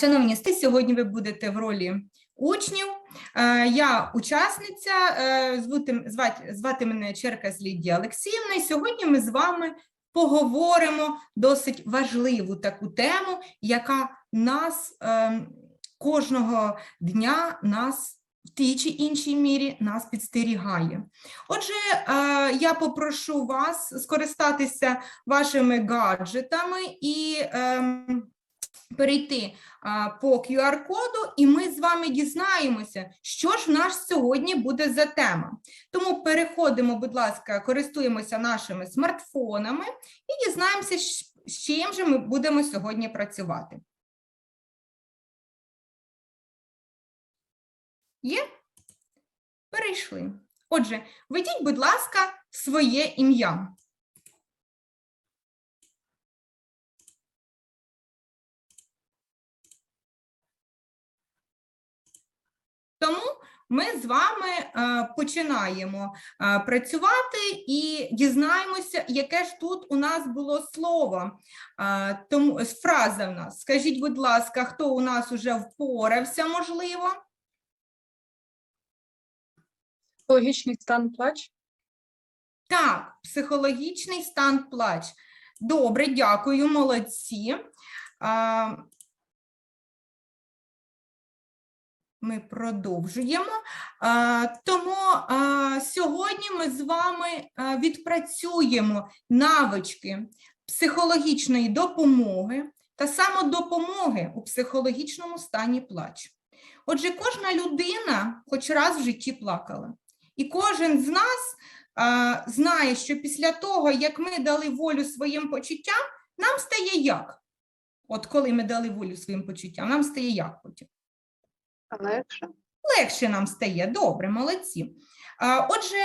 Шановні, сти, сьогодні ви будете в ролі учнів. Я учасниця, е, звати, звати мене Черкас Лідія Олексіївна, і сьогодні ми з вами поговоримо досить важливу таку тему, яка нас е, кожного дня нас в тій чи іншій мірі нас підстерігає. Отже, е, я попрошу вас скористатися вашими гаджетами і ем, перейти по QR-коду, і ми з вами дізнаємося, що ж в нас сьогодні буде за тема. Тому переходимо, будь ласка, користуємося нашими смартфонами і дізнаємося, з чим же ми будемо сьогодні працювати. Є? Перейшли. Отже, введіть, будь ласка, своє ім'я. Тому ми з вами е, починаємо е, працювати і дізнаємося, яке ж тут у нас було слово. Е, тому фраза в нас. Скажіть, будь ласка, хто у нас уже впорався, можливо? Психологічний стан плач. Так, психологічний стан плач. Добре, дякую, молодці. Ми продовжуємо. Тому сьогодні ми з вами відпрацюємо навички психологічної допомоги та самодопомоги у психологічному стані плачу. Отже, кожна людина хоч раз в житті плакала. І кожен з нас знає, що після того, як ми дали волю своїм почуттям, нам стає як? От коли ми дали волю своїм почуттям, нам стає як потім? Легше. легше нам стає. Добре, молодці. Отже,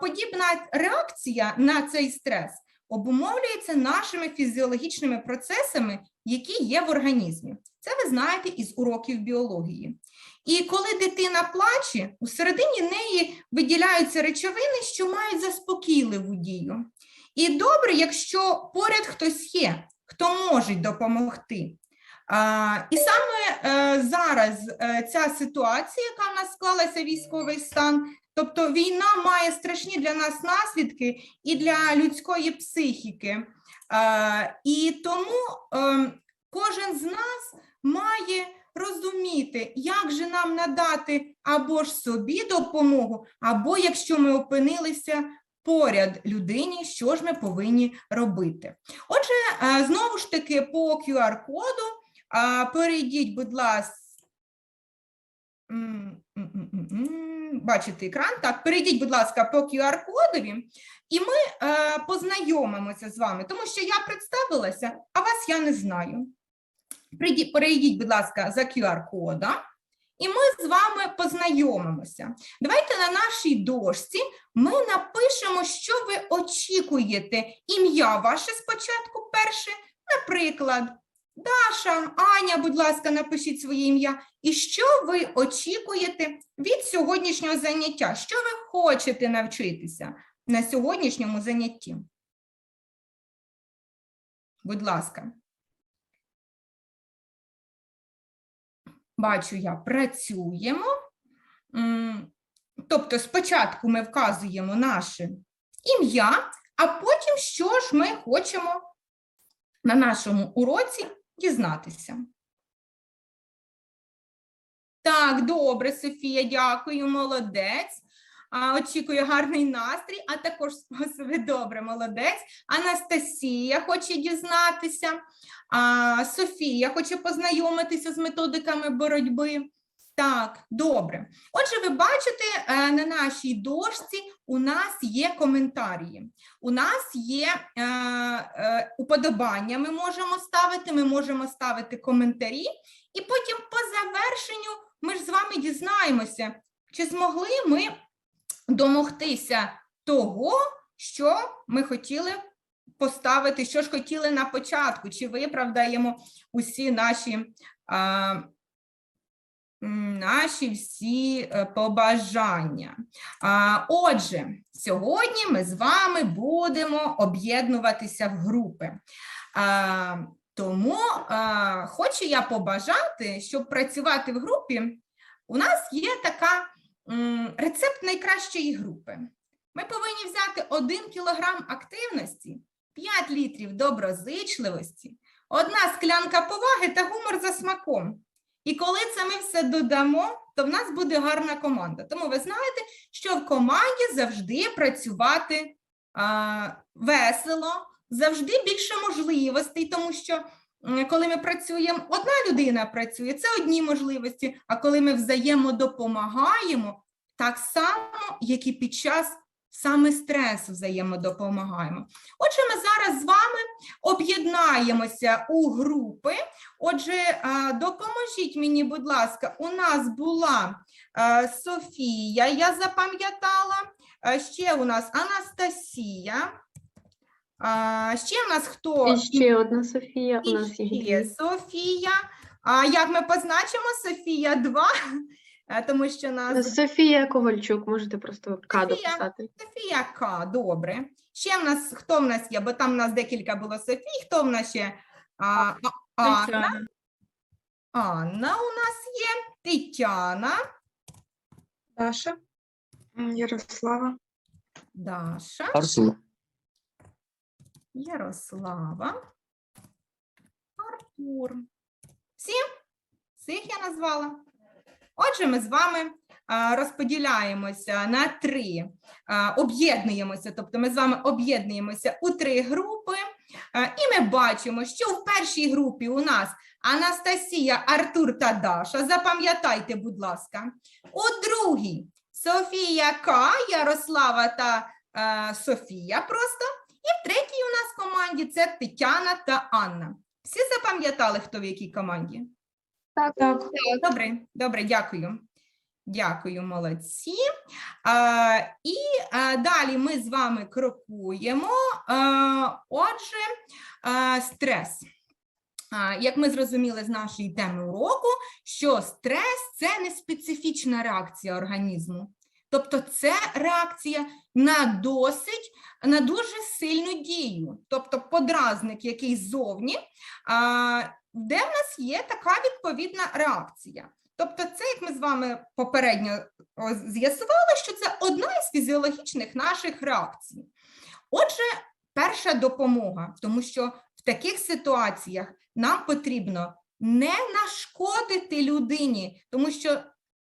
подібна реакція на цей стрес обумовлюється нашими фізіологічними процесами, які є в організмі. Це ви знаєте із уроків біології. І коли дитина плаче, у середині неї виділяються речовини, що мають заспокійливу дію. І добре, якщо поряд хтось є, хто може допомогти. І саме е, зараз е, ця ситуація, яка в нас склалася військовий стан, тобто війна має страшні для нас наслідки і для людської психіки. І тому е, кожен з нас має розуміти, як же нам надати або ж собі допомогу, або якщо ми опинилися поряд людині, що ж ми повинні робити. Отже, знову ж таки, по QR-коду а, перейдіть, будь ласка. Бачите екран? Так, перейдіть, будь ласка, по QR-кодові, і ми е, познайомимося з вами, тому що я представилася, а вас я не знаю. Прийдіть, перейдіть, будь ласка, за QR-кодом, і ми з вами познайомимося. Давайте на нашій дошці ми напишемо, що ви очікуєте. Ім'я ваше спочатку перше, наприклад, Даша, Аня, будь ласка, напишіть своє ім'я. І що ви очікуєте від сьогоднішнього заняття? Що ви хочете навчитися на сьогоднішньому занятті? Будь ласка. Бачу я, працюємо. Тобто спочатку ми вказуємо наше ім'я, а потім що ж ми хочемо на нашому уроці дізнатися. Так, добре, Софія, дякую, молодець. Очікую гарний настрій, а також способи добре, молодець. Анастасія хоче дізнатися. Софія хоче познайомитися з методиками боротьби. Так, добре. Отже, ви бачите, е, на нашій дошці у нас є коментарі. У нас є е, е, уподобання, ми можемо ставити, ми можемо ставити коментарі, і потім по завершенню ми ж з вами дізнаємося, чи змогли ми домогтися того, що ми хотіли поставити, що ж хотіли на початку, чи виправдаємо усі наші. М, Наші всі е, побажання. Отже, сьогодні ми з вами будемо об'єднуватися в групи. Тому хочу я побажати, щоб працювати в групі. У нас є така рецепт найкращої групи. Ми повинні взяти 1 кілограм активності, 5 літрів доброзичливості, одна склянка поваги та гумор за смаком. І коли це ми все додамо, то в нас буде гарна команда. Тому ви знаєте, що в команді завжди працювати а, весело, завжди більше можливостей, тому що коли ми працюємо, одна людина працює, це одні можливості. А коли ми взаємодопомагаємо, так само, як і під час саме стресу взаємодопомагаємо. Отже, ми зараз з вами об'єднаємося у групи. Отже, допоможіть мені, будь ласка, у нас була Софія, я запам'ятала. Ще у нас Анастасія. А, Ще у нас хто? І ще одна Софія. У нас І є. Софія. А як ми позначимо Софія 2? Тому що нас Софія Ковальчук, можете просто К Софія. дописати. Софія К, добре. Ще в нас хто в нас є? Бо там в нас декілька було Софій. Хто в нас ще? А, а, Анна. Анна у нас є. Тетяна, Даша. Ярослава. Даша, Арсу. Ярослава, Артур. Всі? Всіх я назвала. Отже, ми з вами розподіляємося на три, об'єднуємося, тобто ми з вами об'єднуємося у три групи, і ми бачимо, що в першій групі у нас Анастасія, Артур та Даша. Запам'ятайте, будь ласка. У другій Софія К, Ярослава та Софія просто. І в третій у нас команді це Тетяна та Анна. Всі запам'ятали, хто в якій команді? Так, так. Добре, добре, дякую. Дякую, молодці. А, і а, далі ми з вами крокуємо. А, отже, а, стрес. А, як ми зрозуміли з нашої теми уроку, що стрес це не специфічна реакція організму. Тобто це реакція на досить, на дуже сильну дію. Тобто подразник, який ззовні, а, де в нас є така відповідна реакція. Тобто, це, як ми з вами попередньо з'ясували, що це одна із фізіологічних наших реакцій. Отже, перша допомога, тому що в таких ситуаціях нам потрібно не нашкодити людині, тому що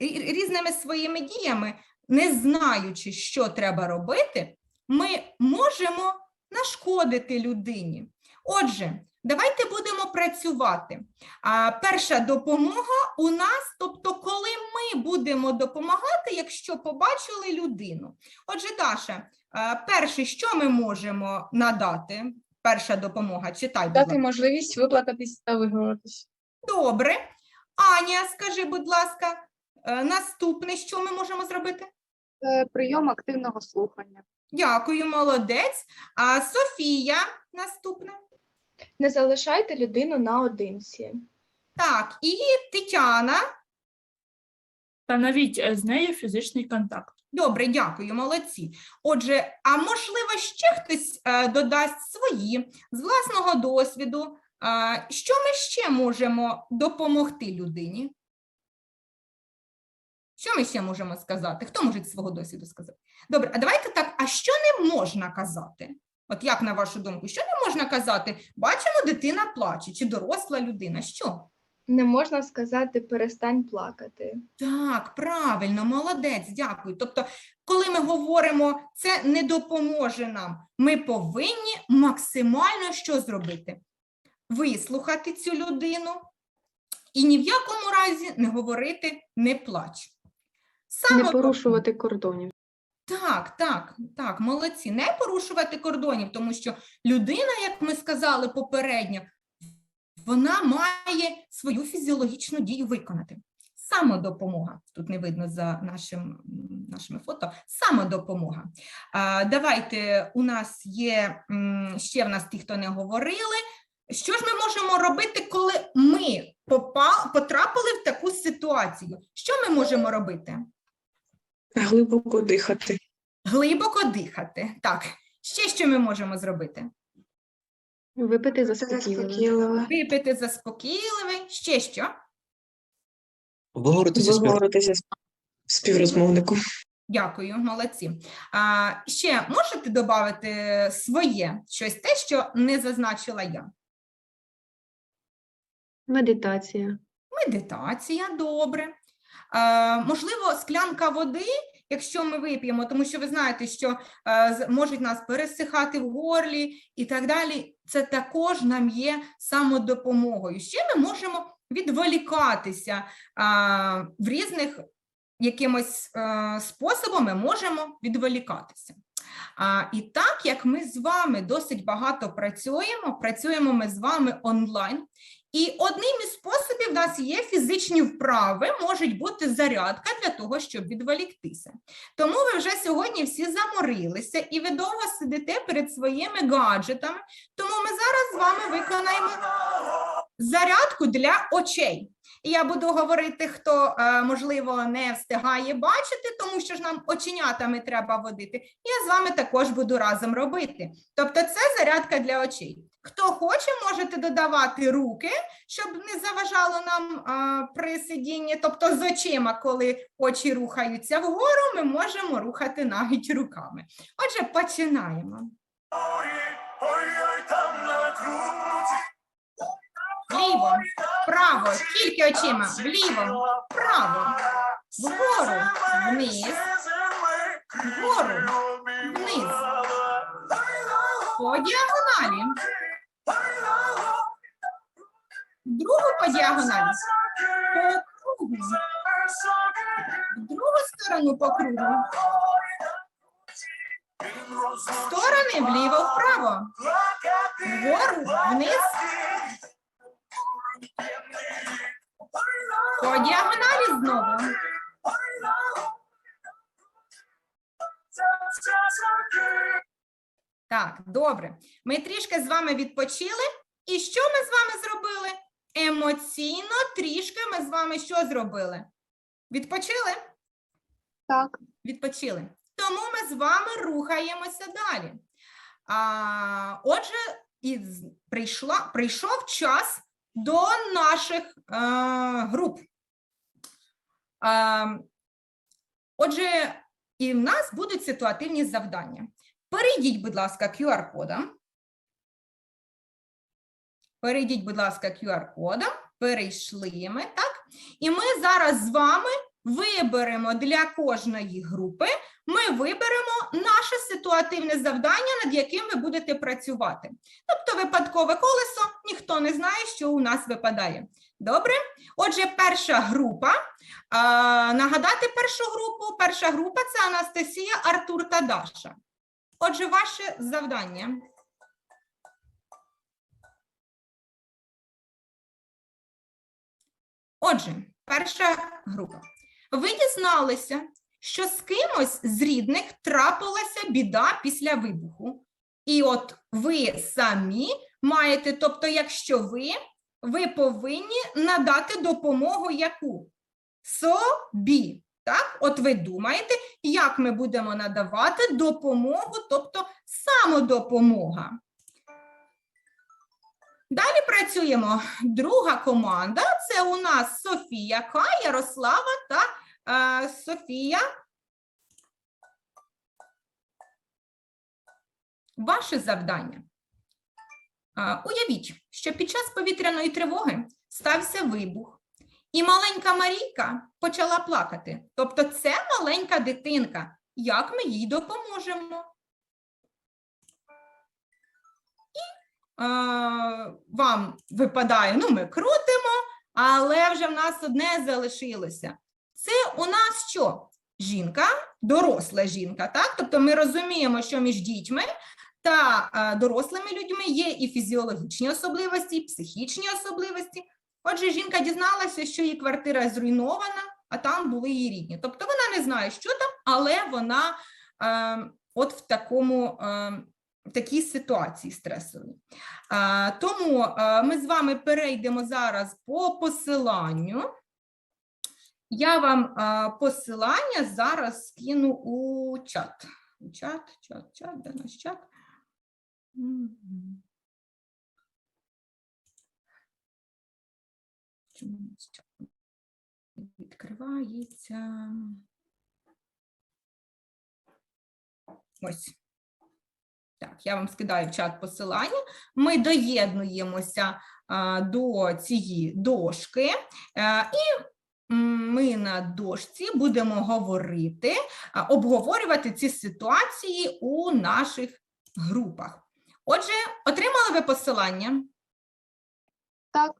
різними своїми діями, не знаючи, що треба робити, ми можемо нашкодити людині. Отже, давайте будемо працювати. А, перша допомога у нас, тобто, коли ми будемо допомагати, якщо побачили людину. Отже, Даша, перше, що ми можемо надати? Перша допомога, читай. будь Дати ласка. можливість виплакатись та виговоритись. Добре. Аня, скажи, будь ласка, е, наступне, що ми можемо зробити? Е, Прийом активного слухання. Дякую, молодець. А Софія, наступне. Не залишайте людину наодинці. Так, і Тетяна. Встановіть е, з нею фізичний контакт. Добре, дякую, молодці. Отже, а можливо, ще хтось е, додасть свої з власного досвіду. Е, що ми ще можемо допомогти людині? Що ми ще можемо сказати? Хто може з свого досвіду сказати? Добре, а давайте так, а що не можна казати? От як на вашу думку, що не можна казати? Бачимо, дитина плаче, чи доросла людина. Що? Не можна сказати перестань плакати. Так, правильно, молодець, дякую. Тобто, коли ми говоримо, це не допоможе нам, ми повинні максимально що зробити? Вислухати цю людину і ні в якому разі не говорити не плач. Не порушувати кордонів. Так, так, так, молодці. Не порушувати кордонів, тому що людина, як ми сказали попередньо, вона має свою фізіологічну дію виконати. Самодопомога. Тут не видно за нашим, нашими фото. Самодопомога. А, давайте у нас є ще в нас ті, хто не говорили. Що ж ми можемо робити, коли ми попа- потрапили в таку ситуацію? Що ми можемо робити? Глибоко дихати. Глибоко дихати. Так, ще що ми можемо зробити? Випити Заспокійливе. Випити заспокійливе. Ще що? Обговорити зі. Обговоритися з співрозмовником. Дякую, молодці. А, ще можете додати своє щось те, що не зазначила я? Медитація. Медитація, добре. Е, можливо, склянка води, якщо ми вип'ємо, тому що ви знаєте, що е, можуть нас пересихати в горлі і так далі. Це також нам є самодопомогою. Ще ми можемо відволікатися в різних якимось способами можемо відволікатися. А, і так як ми з вами досить багато працюємо, працюємо ми з вами онлайн. І одним із способів в нас є фізичні вправи, можуть бути зарядка для того, щоб відволіктися. Тому ви вже сьогодні всі заморилися і ви довго сидите перед своїми гаджетами. Тому ми зараз з вами виконаємо зарядку для очей. І я буду говорити, хто, е, можливо, не встигає бачити, тому що ж нам оченятами треба водити. Я з вами також буду разом робити. Тобто, це зарядка для очей. Хто хоче, можете додавати руки, щоб не заважало нам а, при сидінні. Тобто, з очима, коли очі рухаються вгору, ми можемо рухати навіть руками. Отже, починаємо. Вліво, вправо, тільки очима, вліво, вправо, вгору, вниз, вгору, вниз. По діагоналі. Другу по діагоналі. По кругу. В другу сторону по кругу. Сторони вліво, вправо. Вгору, вниз. По діагоналі знову. Так, добре. Ми трішки з вами відпочили. І що ми з вами зробили? Емоційно трішки ми з вами що зробили? Відпочили? Так. Відпочили. Тому ми з вами рухаємося далі. А, отже, і прийшла, прийшов час до наших е, груп. Е, отже, і в нас будуть ситуативні завдання. Перейдіть, будь ласка, QR-кодом. Перейдіть, будь ласка, QR-кодом. Перейшли ми, так? І ми зараз з вами виберемо для кожної групи, ми виберемо наше ситуативне завдання, над яким ви будете працювати. Тобто випадкове колесо, ніхто не знає, що у нас випадає. Добре? Отже, перша група. А, нагадати першу групу. Перша група це Анастасія, Артур та Даша. Отже, ваше завдання. Отже, перша група. Ви дізналися, що з кимось з рідних трапилася біда після вибуху. І от ви самі маєте, тобто, якщо ви, ви повинні надати допомогу яку? Собі. Так, от ви думаєте, як ми будемо надавати допомогу, тобто самодопомога. Далі працюємо. Друга команда це у нас Софія Ярослава та Софія. Ваше завдання. Уявіть, що під час повітряної тривоги стався вибух, і маленька Марійка почала плакати. Тобто, це маленька дитинка. Як ми їй допоможемо? І е, вам випадає, ну, ми крутимо, але вже в нас одне залишилося. Це у нас що? Жінка, доросла жінка, так? Тобто ми розуміємо, що між дітьми та е, дорослими людьми є і фізіологічні особливості, і психічні особливості. Отже, жінка дізналася, що її квартира зруйнована, а там були її рідні. Тобто вона не знає, що там, але вона е, от в такому, е, такій ситуації стресовій. Е, тому е, ми з вами перейдемо зараз по посиланню. Я вам посилання зараз скину у чат. Чат, чат, чат, де наш чат? Чому чат відкривається? Ось. Так, я вам скидаю в чат посилання. Ми доєднуємося до цієї дошки е, і ми на дошці будемо говорити, обговорювати ці ситуації у наших групах. Отже, отримали ви посилання? Так.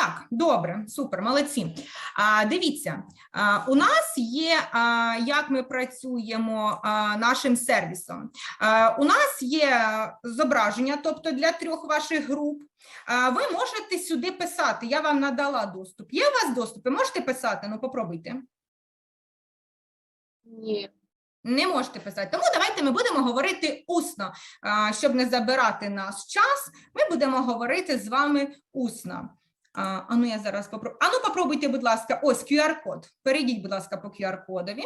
Так, добре, супер, молодці. А, дивіться, а, у нас є, а, як ми працюємо а, нашим сервісом. А, у нас є зображення, тобто для трьох ваших груп. А, ви можете сюди писати. Я вам надала доступ. Є у вас доступ? Ви можете писати? Ну, попробуйте. Ні. Не можете писати. Тому давайте ми будемо говорити усно, щоб не забирати наш час. Ми будемо говорити з вами усно. А, ану, я зараз попробую. Ану, попробуйте, будь ласка, ось QR-код. Перейдіть, будь ласка, по QR-кодові.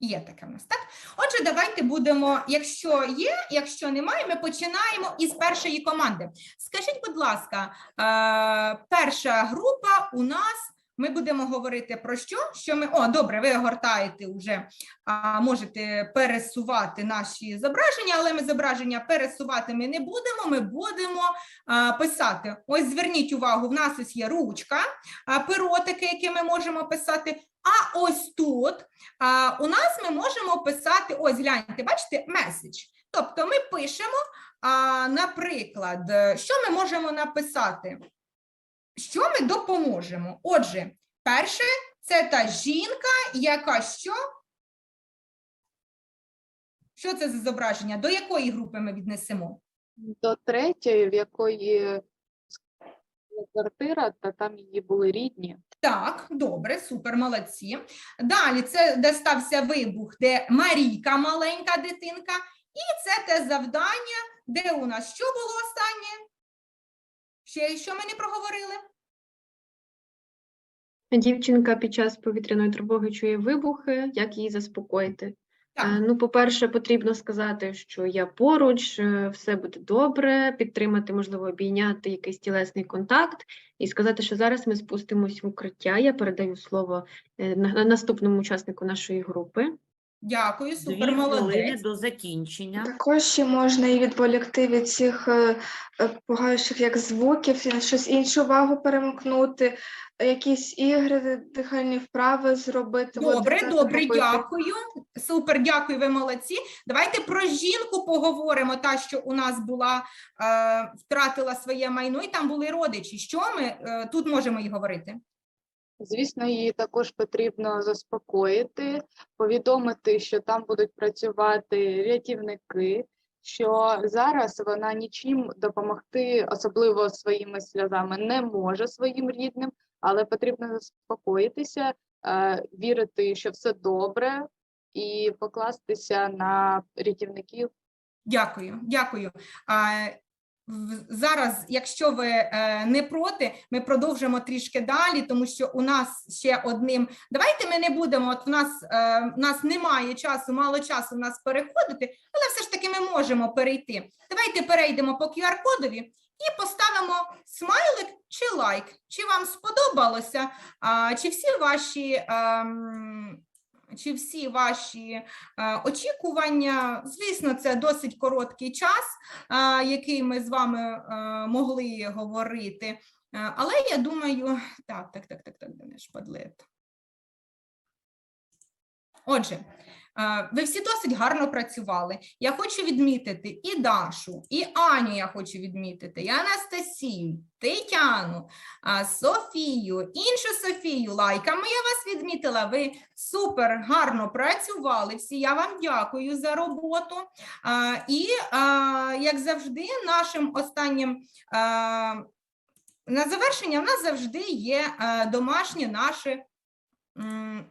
Є таке в нас, так? Отже, давайте будемо, якщо є, якщо немає, ми починаємо із першої команди. Скажіть, будь ласка, е, перша група у нас. Ми будемо говорити про що? Що ми о, добре, ви гортаєте вже, а, можете пересувати наші зображення, але ми зображення пересувати ми не будемо. Ми будемо а, писати. Ось зверніть увагу, в нас ось є ручка, а, перотики, які ми можемо писати. А ось тут а, у нас ми можемо писати. Ось гляньте, бачите, меседж. Тобто ми пишемо, а, наприклад, що ми можемо написати? Що ми допоможемо? Отже, перше, це та жінка, яка що? Що це за зображення? До якої групи ми віднесемо? До третьої, в якої квартира, та там її були рідні. Так, добре, супер, молодці. Далі це де стався вибух, де Марійка, маленька дитинка, і це те завдання, де у нас що було останнє? Ще що ми не проговорили? Дівчинка під час повітряної тривоги чує вибухи, як її заспокоїти? Так. Е, Ну, по-перше, потрібно сказати, що я поруч, е, все буде добре, підтримати, можливо, обійняти якийсь тілесний контакт і сказати, що зараз ми спустимось в укриття. Я передаю слово е, на- на наступному учаснику нашої групи. Дякую, Дві супер, хвилини молодець. до закінчення. Також ще можна і відволікти від цих е, е, пугаючих як звуків, і на щось іншу увагу перемкнути, е, якісь ігри, дихальні вправи зробити. от Добре, це добре, робити. дякую. Супер, дякую, ви молодці. Давайте про жінку поговоримо. Та, що у нас була е, втратила своє майно, і там були родичі. Що ми е, тут можемо і говорити? Звісно, її також потрібно заспокоїти, повідомити, що там будуть працювати рятівники, що зараз вона нічим допомогти, особливо своїми сльозами, не може своїм рідним, але потрібно заспокоїтися, е, вірити, що все добре, і покластися на рятівників. Дякую, дякую. Зараз, якщо ви е, не проти, ми продовжимо трішки далі, тому що у нас ще одним. Давайте ми не будемо. От в нас е, в нас немає часу, мало часу в нас переходити, але все ж таки ми можемо перейти. Давайте перейдемо по QR-кодові і поставимо смайлик чи лайк. Чи вам сподобалося? Чи всі ваші. Чи всі ваші е, очікування? Звісно, це досить короткий час, який ми з вами е, могли говорити. Е, Але я думаю, так, так, так, так, так, де наш падлет. Отже, е, ви всі досить гарно працювали. Я хочу відмітити і Дашу, і Аню я хочу відмітити, і Анастасію, Тетяну, Софію, іншу Софію. Лайками я вас відмітила. Ви супер гарно працювали всі. Я вам дякую за роботу. А, І, а, як завжди, нашим останнім. а, На завершення в нас завжди є домашнє наше, м,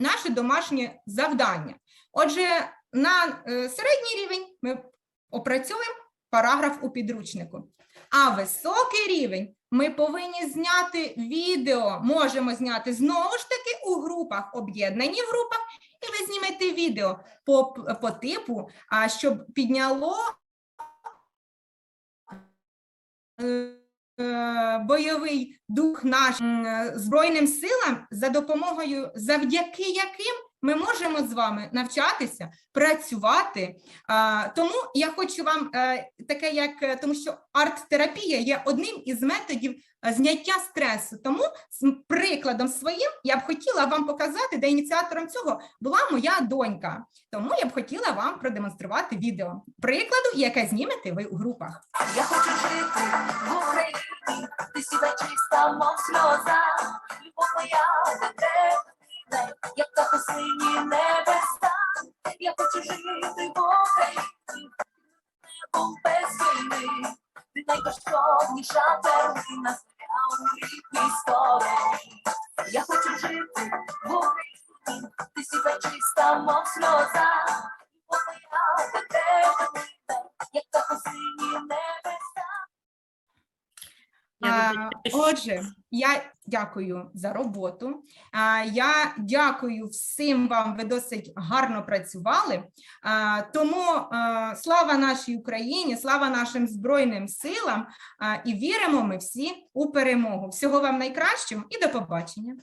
наше домашнє завдання. Отже, на е, середній рівень ми опрацьовуємо параграф у підручнику. А високий рівень ми повинні зняти відео. Можемо зняти знову ж таки у групах, об'єднані в групах, і ви знімете відео по, по типу, а, щоб підняло е, бойовий дух нашим е, збройним силам, за допомогою, завдяки яким ми можемо з вами навчатися, працювати. Тому я хочу вам е, таке, як е, тому, що арт-терапія є одним із методів е, зняття стресу. Тому з прикладом своїм я б хотіла вам показати, де ініціатором цього була моя донька. Тому я б хотіла вам продемонструвати відео прикладу, яке знімете ви у групах. Я хочу жити в Україні, ти сідай чиста, мов сльоза, любов моя тебе, плине, як та сині небеса. Я хочу жити в Україні, небом без війни, ти найкоштовніша перлина, своя у рідній стороні. Я хочу жити в Україні, ти сідай чиста, мов сльоза, любов моя тебе, плине, як та сині небеса. А. Отже, я дякую за роботу. Я дякую всім вам. Ви досить гарно працювали. Тому слава нашій Україні, слава нашим збройним силам. І віримо ми всі у перемогу. Всього вам найкращого і до побачення.